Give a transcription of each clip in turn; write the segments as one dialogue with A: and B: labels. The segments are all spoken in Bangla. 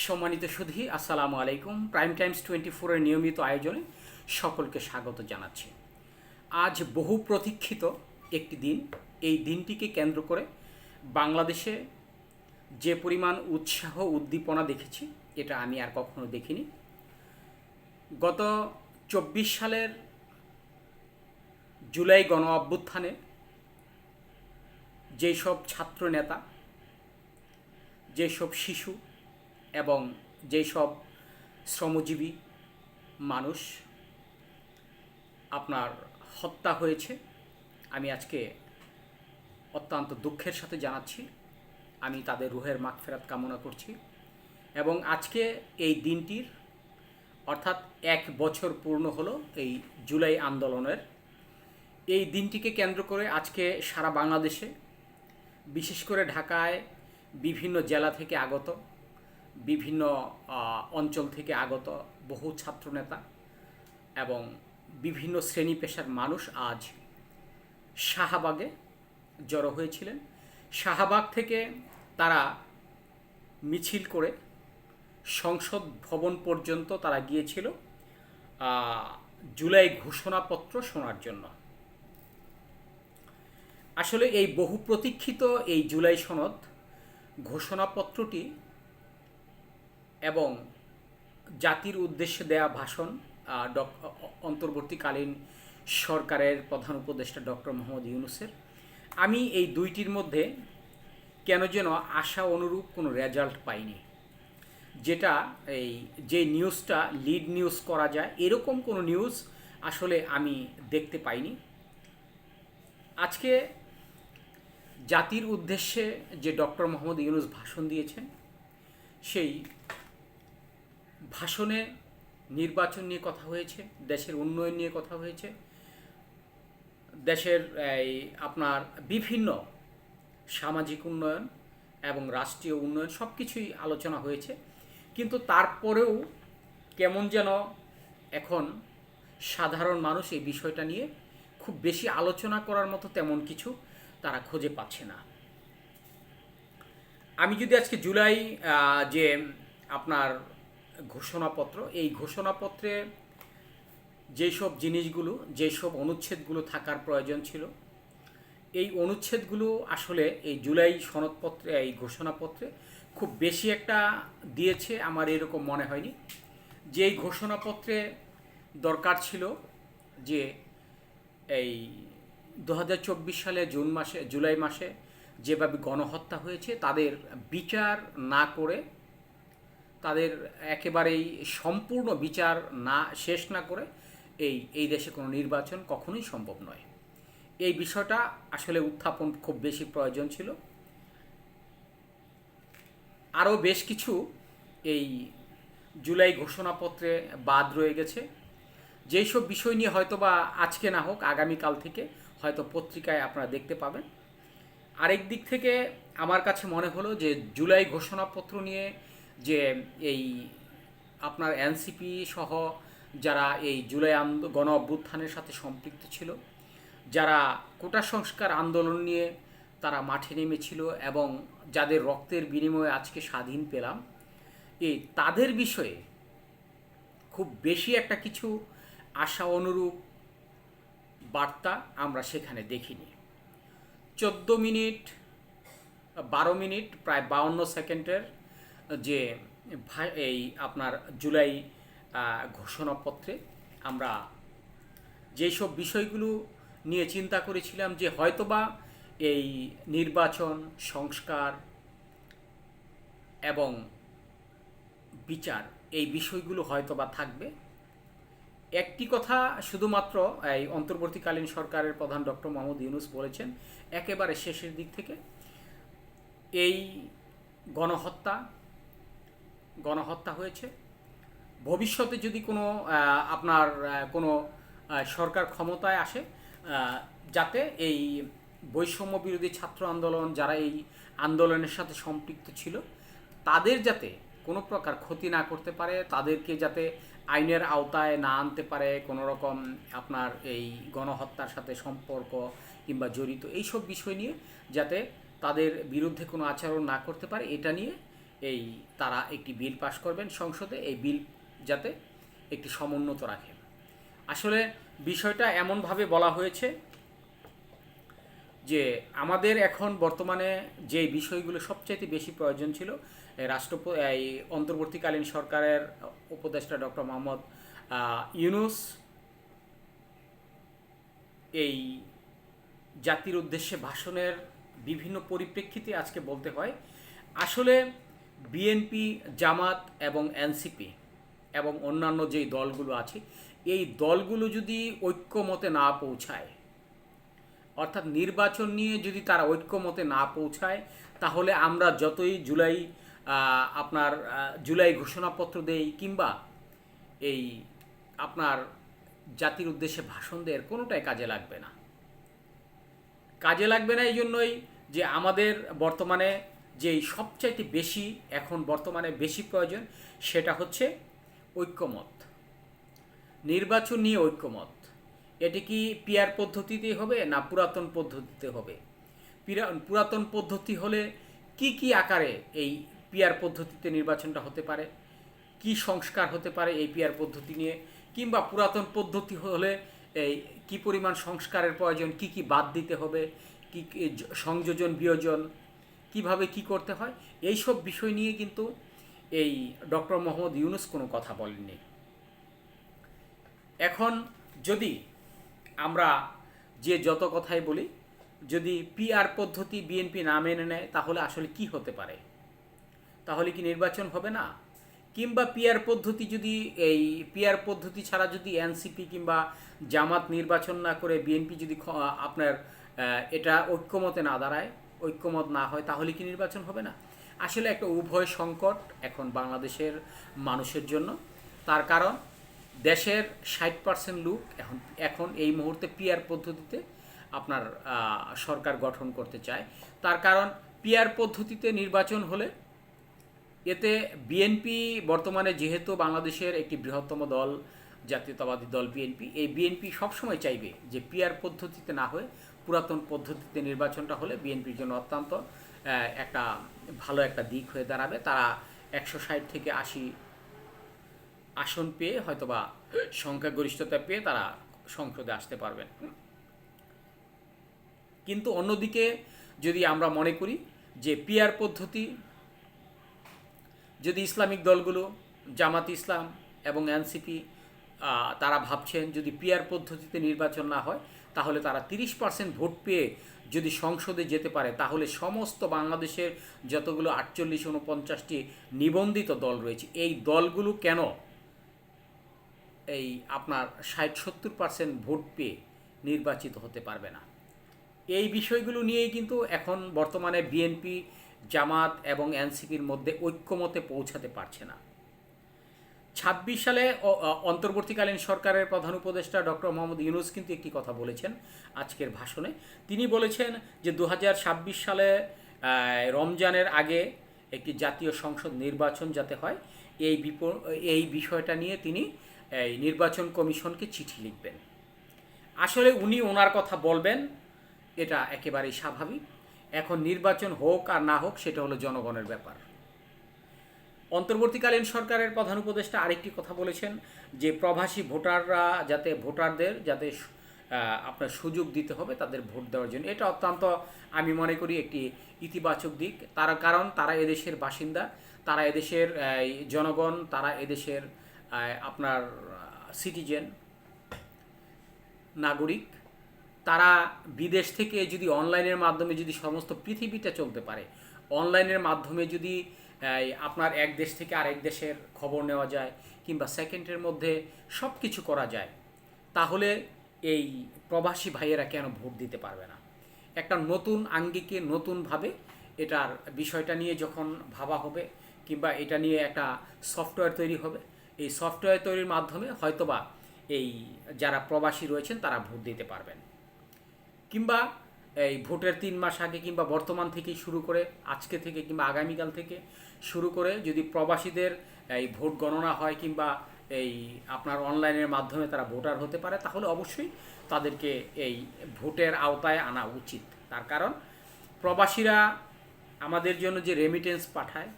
A: সম্মানিত সুধী, আসসালামু আলাইকুম। প্রাইম টাইমস টোয়েন্টি ফোরের নিয়মিত আয়োজনে সকলকে স্বাগত জানাচ্ছি। আজ বহু প্রতীক্ষিত একটি দিন। এই দিনটিকে কেন্দ্র করে বাংলাদেশে যে পরিমাণ উৎসাহ, উদ্দীপনা দেখেছি, এটা আমি আর কখনো দেখিনি। গত চব্বিশ সালের জুলাই গণ অভ্যুত্থানে যেই সব ছাত্র নেতা যেসব শিশু এবং যেসব শ্রমজীবী মানুষ আপনার হত্যা হয়েছে, আমি আজকে অত্যন্ত দুঃখের সাথে জানাচ্ছি। আমি তাদের রুহের মাঠ ফেরাত কামনা করছি এবং আজকে এই দিনটির অর্থাৎ এক বছর পূর্ণ হলো এই জুলাই আন্দোলনের। এই দিনটিকে কেন্দ্র করে আজকে সারা বাংলাদেশে, বিশেষ করে ঢাকায় বিভিন্ন জেলা থেকে আগত বিভিন্ন অঞ্চল থেকে আগত বহু ছাত্রনেতা এবং বিভিন্ন শ্রেণি পেশার মানুষ আজ শাহবাগে জড়ো হয়েছিলেন। শাহবাগ থেকে তারা মিছিল করে সংসদ ভবন পর্যন্ত তারা গিয়েছিল জুলাই ঘোষণাপত্র শোনার জন্য। আসলে এই বহু প্রতীক্ষিত এই জুলাই সনদ ঘোষণাপত্রটি এবং জাতির উদ্দেশ্যে দেয়া ভাষণ ডক- অন্তর্বর্তীকালীন সরকারের প্রধান উপদেষ্টা ডক্টর মোহাম্মদ ইউনুসের। আমি এই দুইটির মধ্যে কেন যেন আশা অনুরূপ কোনো রেজাল্ট পাইনি। যেটা এই যে নিউজটা লিড নিউজ করা যায়, এরকম কোনো নিউজ আসলে আমি দেখতে পাইনি। আজকে জাতির উদ্দেশ্যে যে ডক্টর মোহাম্মদ ইউনুস ভাষণ দিয়েছেন, সেই ভাষণে নির্বাচন নিয়ে কথা হয়েছে, দেশের উন্নয়ন নিয়ে কথা হয়েছে, দেশের এই আপনার বিভিন্ন সামাজিক উন্নয়ন এবং রাষ্ট্রীয় উন্নয়ন সব কিছুই আলোচনা হয়েছে। কিন্তু তারপরেও কেমন যেন এখন সাধারণ মানুষ এই বিষয়টা নিয়ে খুব বেশি আলোচনা করার মতো তেমন কিছু তারা খুঁজে পাচ্ছে না। আমি যদি আজকে জুলাই যে আপনার ঘোষণাপত্র, এই ঘোষণাপত্রে যেসব জিনিসগুলো, যেসব অনুচ্ছেদগুলো থাকার প্রয়োজন ছিল, এই অনুচ্ছেদগুলো আসলে এই জুলাই সনদপত্রে, এই ঘোষণাপত্রে খুব বেশি একটা দিয়েছে আমার এরকম মনে হয়নি। যে এই ঘোষণাপত্রে দরকার ছিল যে এই দু চব্বিশ সালে জুন মাসে, জুলাই মাসে যেভাবে গণহত্যা হয়েছে, তাদের বিচার না করে তাদের একেবারেই সম্পূর্ণ বিচার না, শেষ না করে এই এই দেশে কোনো নির্বাচন কখনোই সম্ভব নয়। এই বিষয়টা আসলে উত্থাপন খুব বেশি প্রয়োজন ছিল। আরও বেশ কিছু এই জুলাই ঘোষণাপত্রে বাদ রয়ে গেছে। যেই সব বিষয় নিয়ে হয়তো বা আজকে না হোক, আগামীকাল থেকে হয়তো পত্রিকায় আপনারা দেখতে পাবেন। আরেক দিক থেকে আমার কাছে মনে হলো যে জুলাই ঘোষণাপত্র নিয়ে যে এই আপনার এনসিপি সহ যারা এই জুলাই গণ অভ্যুত্থানের সাথে সম্পৃক্ত ছিল, যারা কোটা সংস্কার আন্দোলন নিয়ে তারা মাঠে নেমেছিল এবং যাদের রক্তের বিনিময়ে আজকে স্বাধীন পেলাম এই তাদের বিষয়ে খুব বেশি একটা কিছু আশা অনুরূপ বার্তা আমরা সেখানে দেখিনি। চোদ্দ মিনিট, বারো মিনিট, প্রায় বাউন্ন সেকেন্ডের যে এই আপনার জুলাই ঘোষণাপত্রে আমরা যেসব বিষয়গুলো নিয়ে চিন্তা করেছিলাম যে হয়তোবা এই নির্বাচন, সংস্কার এবং বিচার এই বিষয়গুলো হয়তোবা থাকবে। একটি কথা শুধুমাত্র এই অন্তর্বর্তীকালীন সরকারের প্রধান ডক্টর মোহাম্মদ ইউনুস বলেছেন, একেবারে শেষের দিক থেকে, এই গণহত্যা গণহত্যা হয়েছে। ভবিষ্যতে যদি কোনো আপনার কোনো সরকার ক্ষমতায় আসে যাতে এই বৈষম্য বিরোধী ছাত্র আন্দোলন, যারা এই আন্দোলনের সাথে সম্পৃক্ত ছিল, তাদের যাতে কোনো প্রকার ক্ষতি না করতে পারে, তাদেরকে যাতে আইনের আওতায় না আনতে পারে, কোনো রকম আপনার এই গণহত্যার সাথে সম্পর্ক কিংবা জড়িত, এইসব বিষয় নিয়ে যাতে তাদের বিরুদ্ধে কোনো আচরণ না করতে পারে, এটা নিয়ে এই তারা একটি বিল পাশ করবেন সংসদে, এই বিল যাতে একটি সমুন্নত রাখে আসলে বিষয়টা এমনভাবে বলা হয়েছে যে আমাদের এখন বর্তমানে যে বিষয়গুলো সবচাইতে বেশি প্রয়োজন ছিল, এই রাষ্ট্রপ, এই অন্তর্বর্তীকালীন সরকারের উপদেষ্টা ডক্টর মোহাম্মদ ইউনুস এই জাতির উদ্দেশ্যে ভাষণের বিভিন্ন পরিপ্রেক্ষিতে আজকে বলতে হয়। আসলে বিএনপি, জামাত এবং এনসিপি এবং অন্যান্য যেই দলগুলো আছে, এই দলগুলো যদি ঐক্যমতে না পৌঁছায়, অর্থাৎ নির্বাচন নিয়ে যদি তারা ঐক্যমতে না পৌঁছায়, তাহলে আমরা যতই জুলাই আপনার জুলাই ঘোষণাপত্র দেই কিংবা এই আপনার জাতির উদ্দেশ্যে ভাষণ দেওয়ার কোনোটাই কাজে লাগবে না। কাজে লাগবে না এই জন্যই যে আমাদের বর্তমানে যেই সবচাইতে বেশি এখন বর্তমানে বেশি প্রয়োজন সেটা হচ্ছে ঐক্যমত। নির্বাচন নিয়ে ঐক্যমত। এটি কি পিয়ার পদ্ধতিতে হবে না পুরাতন পদ্ধতিতে হবে? পুরাতন পদ্ধতি হলে কি কি আকারে এই পিয়ার পদ্ধতিতে নির্বাচনটা হতে পারে? কি সংস্কার হতে পারে এই পিয়ার পদ্ধতি নিয়ে? কিংবা পুরাতন পদ্ধতি হলে এই কি পরিমাণ সংস্কারের প্রয়োজন? কি কি বাদ দিতে হবে? কি কি সংযোজন, বিয়োজন কীভাবে কি করতে হয় এই সব বিষয় নিয়ে কিন্তু এই ডক্টর মোহাম্মদ ইউনুস কোনো কথা বলেননি। এখন যদি আমরা যে যত কথাই বলি, যদি পিআর পদ্ধতি বিএনপি না মেনে নেয়, তাহলে আসলে কি হতে পারে? তাহলে কি নির্বাচন হবে না? কিংবা পিআর পদ্ধতি যদি এই পিআর পদ্ধতি ছাড়া যদি এনসিপি কিংবা জামাত নির্বাচন না করে বিএনপি যদি আপনার এটা ঐক্যমতে না দাঁড়ায় ঐক্যমত না হয়, তাহলে কি নির্বাচন হবে না? আসলে একটা উভয় সংকট এখন বাংলাদেশের মানুষের জন্য। তার কারণ, দেশের ষাট পার্সেন্ট লোক এখন এখন এই মুহূর্তে পিআর পদ্ধতিতে আপনার সরকার গঠন করতে চায়। তার কারণ পিআর পদ্ধতিতে নির্বাচন হলে এতে বিএনপি বর্তমানে যেহেতু বাংলাদেশের একটি বৃহত্তম দল, জাতীয়তাবাদী দল বিএনপি এই বিএনপি সবসময় চাইবে যে পিআর পদ্ধতিতে না হয়ে পুরাতন পদ্ধতিতে নির্বাচনটা হলে বিএনপির জন্য অত্যন্ত একটা ভালো একটা দিক হয়ে দাঁড়াবে। তারা একশো ষাট থেকে আশি আসন পেয়ে হয়তোবা সংখ্যাগরিষ্ঠতা পেয়ে তারা সংসদে আসতে পারবেন। কিন্তু অন্যদিকে যদি আমরা মনে করি যে পিআর পদ্ধতি, যদি ইসলামিক দলগুলো, জামাত ইসলাম এবং এনসিপি তারা ভাবছেন যদি পিআর পদ্ধতিতে নির্বাচন না হয় তাহলে তারা তিরিশ পার্সেন্ট ভোট পেয়ে যদি সংসদে যেতে পারে, তাহলে সমস্ত বাংলাদেশের যতগুলো আটচল্লিশ উনপঞ্চাশটি নিবন্ধিত দল রয়েছে, এই দলগুলো কেন এই আপনার ষাট সত্তর পার্সেন্ট ভোট পেয়ে নির্বাচিত হতে পারবে না? এই বিষয়গুলো নিয়েই কিন্তু এখন বর্তমানে বিএনপি, জামাত এবং এনসিপির মধ্যে ঐক্যমতে পৌঁছাতে পারছে না। ছাব্বিশ সালে অন্তর্বর্তীকালীন সরকারের প্রধান উপদেষ্টা ডক্টর মোহাম্মদ ইউনুস কিন্তু একটি কথা বলেছেন আজকের ভাষণে। তিনি বলেছেন যে দু হাজার ছাব্বিশ সালে রমজানের আগে একটি জাতীয় সংসদ নির্বাচন যাতে হয়, এই এই বিষয়টা নিয়ে তিনি, এই নির্বাচন কমিশনকে চিঠি লিখবেন। আসলে উনি ওনার কথা বলবেন, এটা একেবারেই স্বাভাবিক। এখন নির্বাচন হোক আর না হোক, সেটা হলো জনগণের ব্যাপার। অন্তর্বর্তীকালীন সরকারের প্রধান উপদেষ্টা আরেকটি কথা বলেছেন যে প্রবাসী ভোটাররা যাতে ভোটারদের যাতে আপনার সুযোগ দিতে হবে তাদের ভোট দেওয়ার জন্য। এটা অত্যন্ত, আমি মনে করি, একটি ইতিবাচক দিক। তার, কারণ তারা এদেশের বাসিন্দা, তারা এদেশের জনগণ, তারা এদেশের আপনার সিটিজেন নাগরিক। তারা বিদেশ থেকে যদি অনলাইনের মাধ্যমে যদি সমস্ত পৃথিবীটা চলতে পারে অনলাইনের মাধ্যমে যদি আপনার এক দেশ থেকে আরেক দেশের খবর নেওয়া যায় কিংবা সেকেন্ডের মধ্যে সব কিছু করা যায়, তাহলে এই প্রবাসী ভাইয়েরা কেন ভোট দিতে পারবে না? একটা নতুন আঙ্গিকে নতুনভাবে এটার বিষয়টা নিয়ে যখন ভাবা হবে কিংবা এটা নিয়ে একটা সফটওয়্যার তৈরি হবে, এই সফটওয়্যার তৈরির মাধ্যমে হয়তোবা এই যারা প্রবাসী রয়েছেন তারা ভোট দিতে পারবেন। কিংবা এই ভোটের তিন মাস আগে কিংবা বর্তমান থেকেই শুরু করে আজকে থেকে কিংবা আগামীকাল থেকে শুরু করে যদি প্রবাসীদের এই ভোট গণনা হয় কিংবা এই আপনার অনলাইনের মাধ্যমে তারা ভোটার হতে পারে তাহলে অবশ্যই তাদেরকে এই ভোটের আওতায় আনা উচিত। তার কারণ প্রবাসীরা আমাদের জন্য যে রেমিটেন্স পাঠায়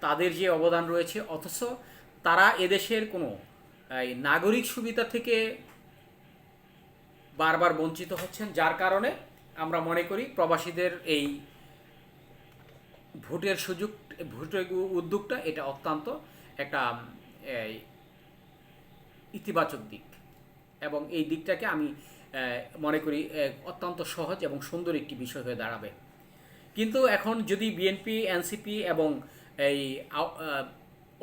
A: তাদের যে অবদান রয়েছে অথচ তারা এদেশের কোনো এই, নাগরিক সুবিধা থেকে বারবার বঞ্চিত হচ্ছেন যার কারণে আমরা মনে করি প্রবাসীদের এই ভোটের সুযোগ, ভোটের উদ্যোগটা এটা অত্যন্ত একটা ইতিবাচক দিক। এবং এই দিকটাকে আমি মনে করি অত্যন্ত সহজ এবং সুন্দর একটি বিষয় হয়ে দাঁড়াবে। কিন্তু এখন যদি বিএনপি, এনসিপি এবং এই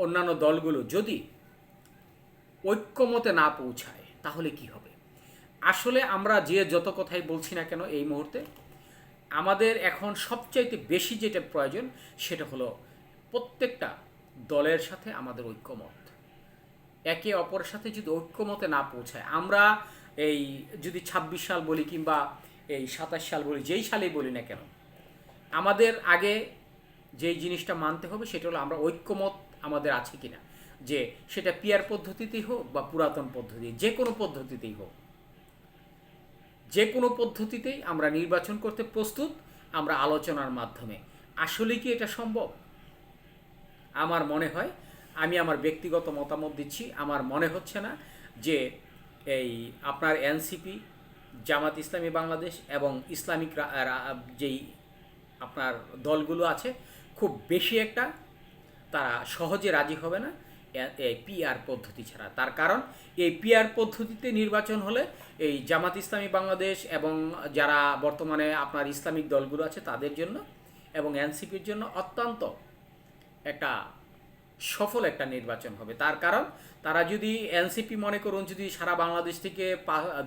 A: অন্যান্য দলগুলো যদি ঐক্যমতে না পৌঁছায়, তাহলে কি হবে? আসলে আমরা যে যত কথাই বলছি না কেন এই মুহূর্তে, আমাদের এখন সবচাইতে বেশি যেটা প্রয়োজন সেটা হলো প্রত্যেকটা দলের সাথে আমাদের ঐক্যমত। একে অপরের সাথে যদি ঐক্যমতে না পৌঁছায়, আমরা এই যদি ২৬ সাল বলি কিংবা এই সাতাশ সাল বলি, যেই সালেই বলি না কেন, আমাদের আগে যেই জিনিসটা মানতে হবে সেটা হলো আমরা ঐক্যমত আমাদের আছে কিনা। যে সেটা পিয়ার পদ্ধতিতেই হোক বা পুরাতন পদ্ধতি, যে কোনো পদ্ধতিতেই হোক। যে কোনো পদ্ধতিতেই আমরা নির্বাচন করতে প্রস্তুত, আমরা আলোচনার মাধ্যমে। আসলে কি এটা সম্ভব? আমার মনে হয়, আমি আমার ব্যক্তিগত মতামত দিচ্ছি, আমার মনে হচ্ছে না যে এই আপনার এনসিপি, জামাত ইসলামী বাংলাদেশ এবং ইসলামিক যেই আপনার দলগুলো আছে, খুব বেশি একটা তারা সহজে রাজি হবে না। পিআর পদ্ধতি ছাড়া। তার কারণ, এই পিআর পদ্ধতিতে নির্বাচন হলে এই জামাত ইসলামী বাংলাদেশ এবং যারা বর্তমানে আপনার ইসলামিক দলগুলো আছে তাদের জন্য এবং এনসিপির জন্য অত্যন্ত একটা সফল একটা নির্বাচন হবে। তার কারণ, তারা যদি এনসিপি মনে করুন, যদি সারা বাংলাদেশ থেকে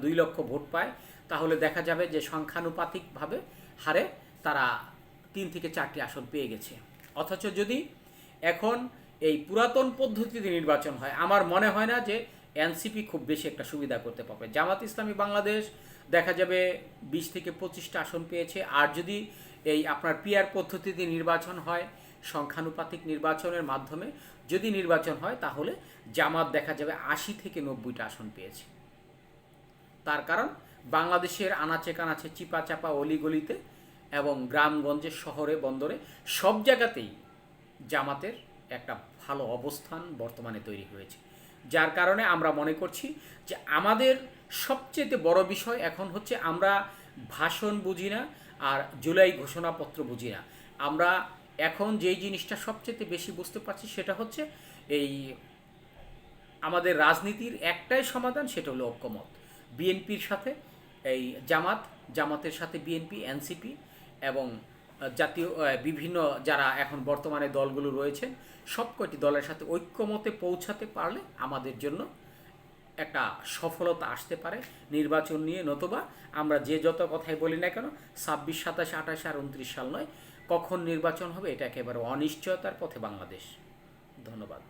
A: দুই লক্ষ ভোট পায়, তাহলে দেখা যাবে যে সংখ্যানুপাতিকভাবে হারে তারা তিন থেকে চারটি আসন পেয়ে গেছে। অথচ যদি এখন এই পুরাতন পদ্ধতিতে নির্বাচন হয়। আমার মনে হয় না যে এনসিপি খুব বেশি একটা সুবিধা করতে পারবে। জামাত ইসলামী বাংলাদেশ দেখা যাবে বিশ থেকে পঁচিশটা আসন পেয়েছে। আর যদি এই আপনার পিয়ার পদ্ধতিতে নির্বাচন হয়, সংখ্যানুপাতিক নির্বাচনের মাধ্যমে যদি নির্বাচন হয়, তাহলে জামাত দেখা যাবে আশি থেকে নব্বইটা আসন পেয়েছে। তার কারণ বাংলাদেশের আনাচে কানাচে চিপা চাপা অলিগলিতে এবং গ্রামগঞ্জে, শহরে, বন্দরে সব জায়গাতেই জামাতের একটা ভালো অবস্থান বর্তমানে তৈরি হয়েছে। যার কারণে আমরা মনে করছি যে আমাদের সবচেয়ে বড় বিষয় এখন হচ্ছে আমরা ভাষণ বুঝি না আর জুলাই ঘোষণাপত্র বুঝি না। আমরা এখন যেই জিনিসটা সবচেয়ে বেশি বুঝতে পারছি সেটা হচ্ছে এই আমাদের রাজনীতির একটাই সমাধান সেটা হলো ঐক্যমত। বিএনপির সাথে এই জামাত, জামাতের সাথে বিএনপি, এনসিপি এবং জাতীয় বিভিন্ন যারা এখন বর্তমানে দলগুলো রয়েছে সব কয়টি দলের সাথে ঐক্যমতে পৌঁছাতে পারলে আমাদের জন্য একটা সফলতা আসতে পারে। নির্বাচন নিয়ে নতুবা আমরা যে যত কথাই বলি না কেন, ছাব্বিশ, সাতাশ, আঠাশ আর উনত্রিশ সাল নয়, কখন নির্বাচন হবে এটা একেবারে অনিশ্চয়তার পথে বাংলাদেশ। ধন্যবাদ।